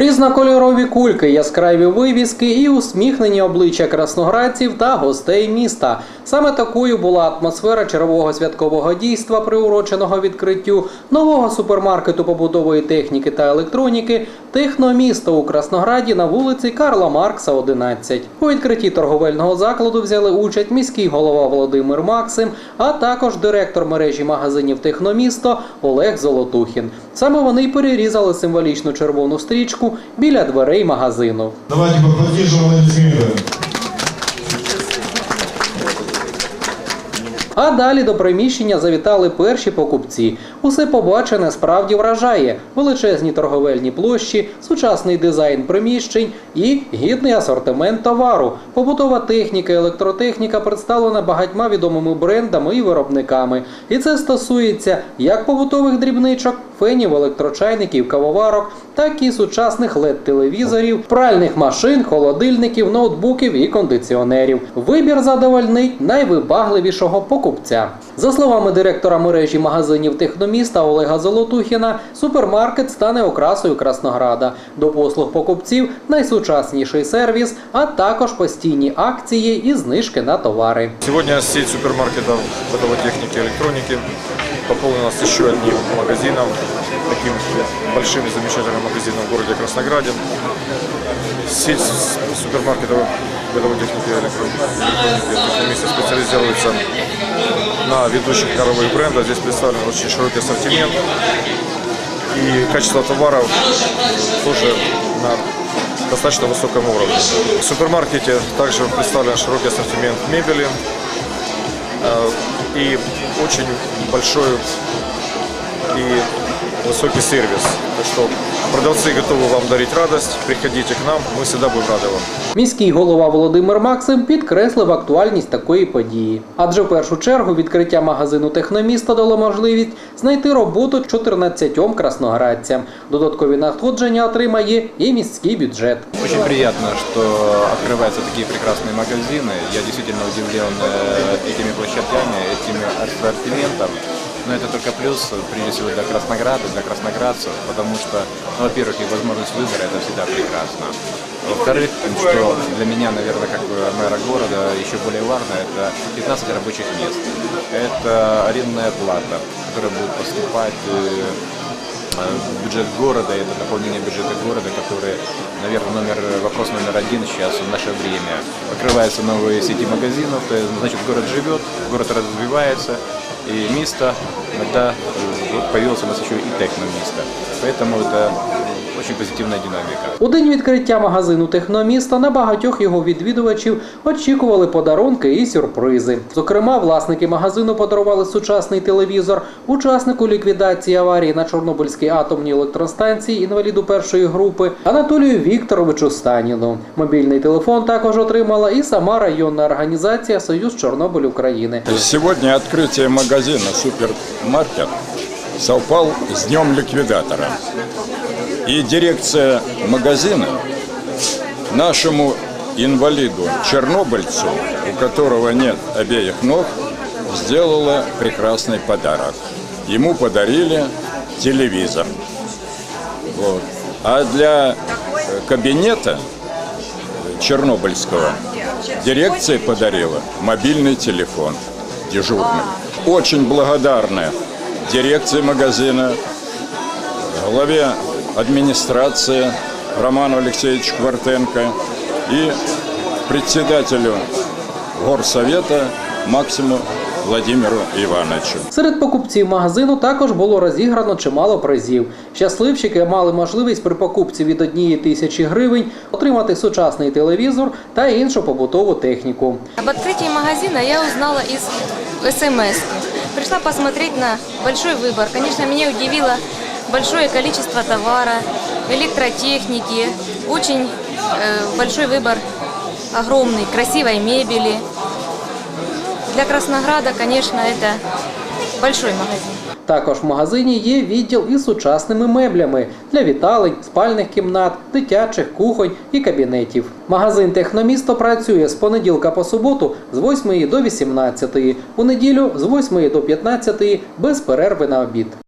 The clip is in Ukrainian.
Різнокольорові кульки, яскраві вивіски і усміхнені обличчя красноградців та гостей міста. Саме такою була атмосфера чергового святкового дійства, приуроченого відкриттю нового супермаркету побутової техніки та електроніки Техномісто у Краснограді на вулиці Карла Маркса, 11. У відкритті торговельного закладу взяли участь міський голова Володимир Максим, а також директор мережі магазинів Техномісто Олег Золотухін. Саме вони й перерізали символічну червону стрічку біля дверей магазину. Давайте поаплодируем аплодисментами. А далі до приміщення завітали перші покупці. Усе побачене справді вражає: величезні торговельні площі, сучасний дизайн приміщень і гідний асортимент товару. Побутова техніка, електротехніка представлена багатьма відомими брендами і виробниками. І це стосується як побутових дрібничок, фенів, електрочайників, кавоварок, так і сучасних LED-телевізорів, пральних машин, холодильників, ноутбуків і кондиціонерів. Вибір задовольнить найвибагливішого покупця За словами директора мережі магазинів техноміста Олега Золотухіна, супермаркет стане окрасою Краснограда. До послуг покупців найсучасніший сервіс, а також постійні акції і знижки на товари. Сегодня сеть супермаркетов бытовой техники и электроники пополнилась еще одним магазином, таким большим и замечательным магазином в городе Краснограде. Сеть супермаркетов бытовой техники месте специализируется на ведущих мировых брендах. Здесь представлен очень широкий ассортимент и качество товаров тоже на достаточно высоком уровне. В супермаркете также представлен широкий ассортимент мебели э, и очень большой и высокий сервис. Так что продавцы готовы вам дарить радость. Приходите к нам, мы всегда будем рады вам. Міський голова Володимир Максим підкреслив актуальність такої події. Адже в першу чергу відкриття магазину Техноміста дало можливість знайти роботу 14 красноградцям. Додаткові надходження отримає і міський бюджет. Очень приятно, что открываются такие прекрасные магазины. Я действительно удивлен э, этими площадями, этим ассортиментом. Но это только плюс, прежде всего, для Краснограда, для красноградцев, потому что, ну, во-первых, и возможность выбора – это всегда прекрасно. Во-вторых, что для меня, наверное, как мэра города еще более важно, это 15 рабочих мест. Это арендная плата, которая будет поступать э, бюджет города, это наполнение бюджета города, который, наверное, номер, вопрос номер один сейчас в наше время. Открываются новые сети магазинов, то есть, значит, город живет, город развивается, и место, иногда э, вот появилось у нас еще и техноместо. Поэтому это очень позитивная динамика. У день відкриття магазину Техноміста на багатьох його відвідувачів очікували подарунки і сюрпризи. Зокрема, власники магазину подарували сучасний телевізор учаснику ліквідації аварії на Чорнобильській атомній електростанції інваліду першої групи Анатолію Вікторовичу Станіну. Мобільний телефон також отримала і сама районна організація Союз Чорнобиль України. Сегодня открытие магазина «Супермаркет» совпал с днем ликвидатора. И дирекция магазина нашему инвалиду, чернобыльцу, у которого нет обеих ног, сделала прекрасный подарок. Ему подарили телевизор. Вот. А для э, кабинета чернобыльского дирекция подарила мобильный телефон дежурный. Очень благодарны дирекции магазина, главе администрации Роману Алексеевичу Квартенко и председателю горсовета Максиму Владимиру Ивановичу. Серед покупців магазину також було розіграно чимало призів. Щасливчики мали можливість при покупці від однієї тисячі гривень отримати сучасний телевізор та іншу побутову техніку. Об открытии магазина я узнала из СМС. Пришла посмотреть на большой выбор. Конечно, меня удивило большое количество товара, электротехники, очень э, большой выбор огромный, красивой мебели. Для Краснограда, конечно, это большой магазин. Також в магазині є відділ із сучасними меблями для віталень, спальних кімнат, дитячих кухонь і кабінетів. Магазин Техномісто працює з понеділка по суботу з 8 до 18, у неділю з 8 до 15 без перерви на обід.